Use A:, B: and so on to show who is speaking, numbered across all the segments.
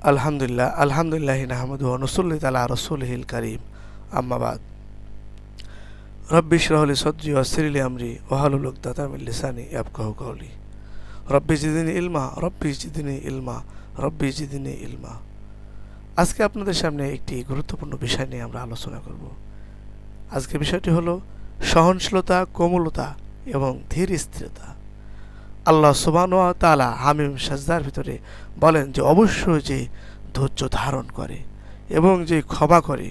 A: আলহামদুলিল্লাহ আলহামদুলিল্লাহ নাহমদ নসুল্লি তালা রসুলহিল করিম। আম্মাবাদ রব্বি শরহলি সজ্জি ওয়াসিরিলি আমরি ওহালুল উকদাতামিল লিসানি ইয়াবকাহু কওলি। রব্বি জিদিনী ইলমা, রব্বি জিদিনী ইলমা, রব্বি জিদিনী ইলমা। আজকে আপনাদের সামনে একটি গুরুত্বপূর্ণ বিষয় নিয়ে আমরা আলোচনা করব। আজকে বিষয়টি হলো সহনশীলতা, কোমলতা এবং ধীর স্থিরতা। আল্লাহ সুবান তালা হামিম সাজদার ভিতরে বলেন যে অবশ্যই যে ধৈর্য ধারণ করে এবং যে ক্ষমা করে,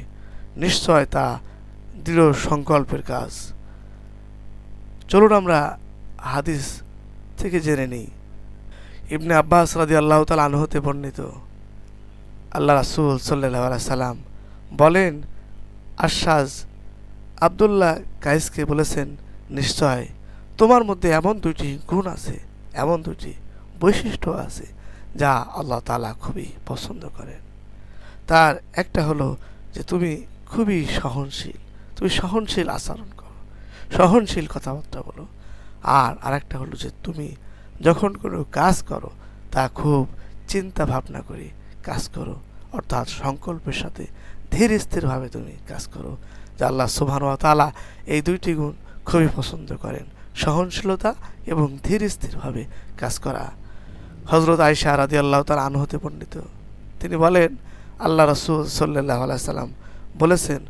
A: নিশ্চয় তা দৃঢ় সংকল্পের কাজ। চলুন আমরা হাদিস থেকে জেনে নিই। ইবনে আব্বাস রাদি আল্লাহ তাল আনহতে বর্ণিত। আল্লাহ রাসুল সাল্লাহ সাল্লাম বলেন আশ্বাস আবদুল্লাহ কাইসকে বলেছেন, নিশ্চয় তোমার মধ্যে এমন দুটি গুণ আছে এমন দুটি বৈশিষ্ট্য আছে যা আল্লাহ তালা খুবই পছন্দ করেন। তার একটা হলো যে তুমি খুবই সহনশীল, তুমি সহনশীল আচরণ করো, সহনশীল কথাবার্তা বলো। আর আরেকটা হলো যে তুমি যখন কোনো কাজ করো, তা খুব চিন্তা ভাবনা করে কাজ করো, অর্থাৎ সংকল্পের সাথে ধীর স্থিরভাবে তুমি কাজ করো, যে আল্লাহ সুবহান তালা এই দুইটি গুণ খুবই পছন্দ করেন। সহনশীলতা এবং ধীর স্থিরভাবে কাজ করা। হজরত আয়সা রাদি আল্লাহ তার আনহতে পণ্ডিত তিনি বলেন, আল্লাহ রসুল সাল্লাহ সাল্লাম বলেছেন,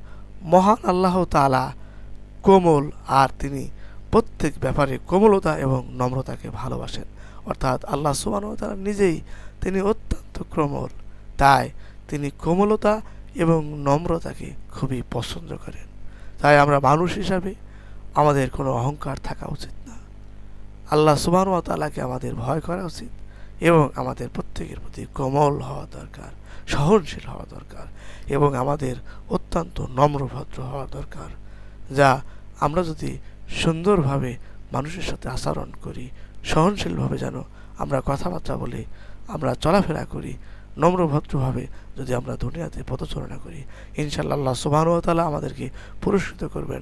A: মহান আল্লাহ তালা কোমল আর তিনি প্রত্যেক ব্যাপারে কোমলতা এবং নম্রতাকে ভালোবাসেন। অর্থাৎ আল্লাহ সুবান তারা নিজেই তিনি অত্যন্ত কোমল। তাই তিনি কোমলতা এবং নম্রতাকে খুবই পছন্দ করেন। তাই আমরা মানুষ হিসাবে আমাদের কোনো অহংকার থাকা উচিত না। আল্লাহ সুবাহ তালাকে আমাদের ভয় করা উচিত এবং আমাদের প্রত্যেকের প্রতি কোমল হওয়া দরকার, সহনশীল হওয়া দরকার এবং আমাদের অত্যন্ত নম্রভদ্র হওয়া দরকার, যা আমরা যদি সুন্দরভাবে মানুষের সাথে আচরণ করি, সহনশীলভাবে যেন আমরা কথাবার্তা বলি, আমরা চলাফেরা করি, নম্রভদ্রভাবে যদি আমরা দুনিয়াতে পদচারণা করি ইনশাল্লাহ আল্লাহ সুবাহানুয়াতালা আমাদেরকে পুরস্কৃত করবেন।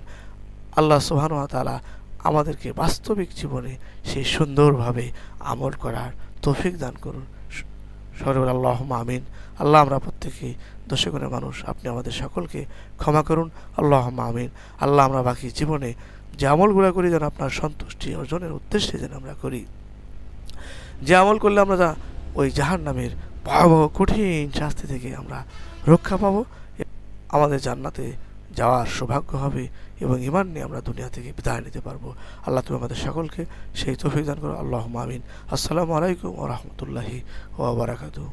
A: আল্লাহ সুবাহানুয়াতালা আমাদেরকে বাস্তবিক জীবনে সেই সুন্দরভাবে আমল করার তৌফিক দান করুন। সরবর আল্লাহ আমিন। আল্লাহ আমরা প্রত্যেকেই দশগুণের মানুষ, আপনি আমাদের সকলকে ক্ষমা করুন। আল্লাহ আমিন। আল্লাহ আমরা বাকি জীবনে যে আমলগুলো করি যেন আপনার সন্তুষ্টি অর্জনের উদ্দেশ্যে যেন আমরা করি। যে আমল করলে আমরা যা, ওই জাহান নামের ভয়াবহ কঠিন শাস্তি থেকে আমরা রক্ষা পাবো। আমাদের জান্নাতে যাওয়ার সৌভাগ্য হবে এবং ইমান নিয়ে আমরা দুনিয়া থেকে বিদায় নিতে পারব। আল্লাহ তুমি আমাদের সকলকে সেই তৌফিক দান করো। আল্লাহ মামিন আসসালামু আলাইকুম ও রহমতুল্লাহি ও বারাকাতু